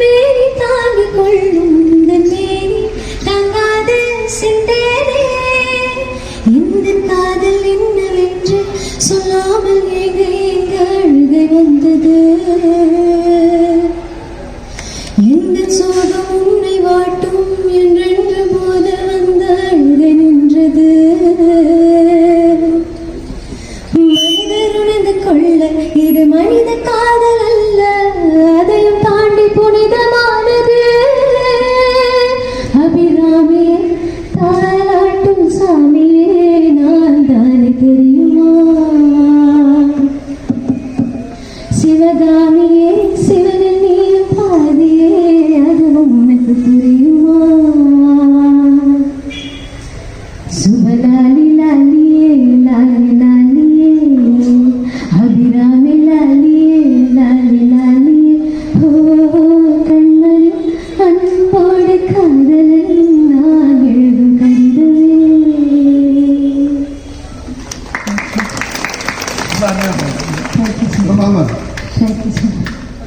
மேனி தாங்கு கொள்ளும் மேனி தாங்காது சிந்தேனே வந்தது? எந்த சோகம் உன்னை வாட்டும் என்றென்று போது வந்த அழுகை நின்றது? மனிதர் உணர்ந்து கொள்ள இது மனித கா ശിവഗാമിയെ ശിവനിൽ നീയും ഭാര്യയെ അതും നിനക്ക് പുരിയുമോ സുബലാലി ലാലിയേ ലാലി ലാലിയേ അഭിരാമി ലാലിയേ Thank you. 谢谢。